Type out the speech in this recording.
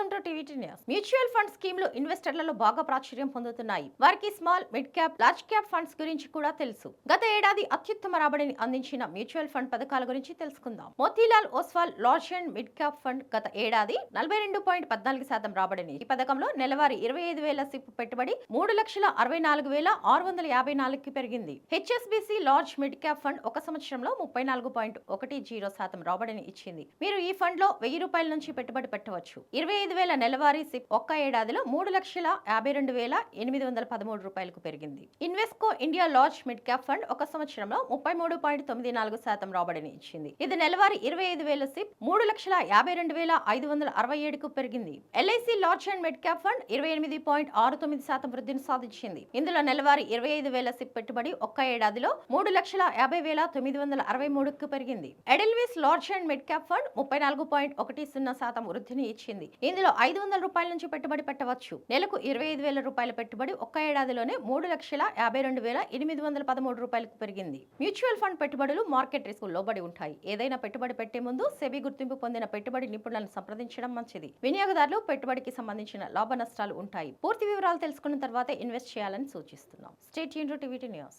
Welcome to TV news. Mutual fund స్కీమ్లు ఇన్వెస్టర్లలో బాగా ప్రాచుర్యం పొందుతున్నాయి. వారికి small mid cap large cap funds గురించి కూడా తెలుసు. గత ఏడాది అత్యుత్తమ రాబడిని అందించిన మ్యూచువల్ ఫండ్ పథకాల గురించి తెలుసుకుందాం. Motilal Oswal large and mid cap fund గత ఏడాది నలభై రెండు పాయింట్ పద్నాలుగు శాతం రాబడిని. ఈ పథకంలో నెలవారీ ఇరవై ఐదు వేల సిప్ పెట్టుబడి మూడు లక్షల అరవై నాలుగు వేల ఆరు వందల యాభై నాలుగుకి పెరిగింది. HSBC large mid cap fund ఒక సంవత్సరంలో ముప్పై నాలుగు పాయింట్ ఒకటి జీరో శాతం రాబడిని ఇచ్చింది. మీరు ఈ ఫండ్లో వెయ్యి రూపాయల నుంచి పెట్టుబడి పెట్టవచ్చు. ఇరవై ఐదు వేల నెలవారీ సిప్ ఒక్క ఏడాదిలో మూడు లక్షల యాభై రెండు వేల ఎనిమిది వందల పదమూడు రూపాయలకు పెరిగింది. Invesco India large mid cap fund ఒక సంవత్సరంలో ముప్పై మూడు పాయింట్ తొమ్మిది నాలుగు శాతం రాబడిని ఇచ్చింది. ఇది నెలవారీ ఇరవై ఐదు వేల సిప్ మూడు లక్షల యాభై రెండు వేల ఐదు వందల అరవై ఏడుకు పెరిగింది. LIC large and mid cap fund ఇరవై ఎనిమిది పాయింట్ ఆరు తొమ్మిది శాతం వృద్ధిని సాధించింది. ఇందులో నెలవారీ ఇరవై ఐదు వేల సిప్ పెట్టుబడి ఒక్క ఏడాదిలో మూడు లక్షల యాభై వేల తొమ్మిది వందల అరవై మూడుకు పెరిగింది. Edelweiss large and mid cap fund ముప్పై నాలుగు పాయింట్ ఒకటి సున్నా శాతం వృద్ధిని ఇచ్చింది. ఇందులో ఐదు వందల రూపాయల నుంచి పెట్టుబడి పెట్టవచ్చు. నెలకు ఇరవై ఐదు వేల రూపాయల పెట్టుబడి ఒక్క ఏడాదిలోనే మూడు లక్షల యాభై రెండు వేల ఎనిమిది వందల పదమూడు రూపాయలకు పెరిగింది. మ్యూచువల్ ఫండ్ పెట్టుబడులు మార్కెట్ రిస్క్ లోబడి ఉంటాయి. ఏదైనా పెట్టుబడి పెట్టే ముందు సెబీ గుర్తింపు పొందిన పెట్టుబడి నిపుణులను సంప్రదించడం మంచిది. వినియోగదారులు పెట్టుబడికి సంబంధించిన లాభ నష్టాలు ఉంటాయి. పూర్తి వివరాలు తెలుసుకున్న తర్వాత ఇన్వెస్ట్ చేయాలని సూచిస్తున్నాం. స్టేట్ యూన్ టీవీ న్యూస్.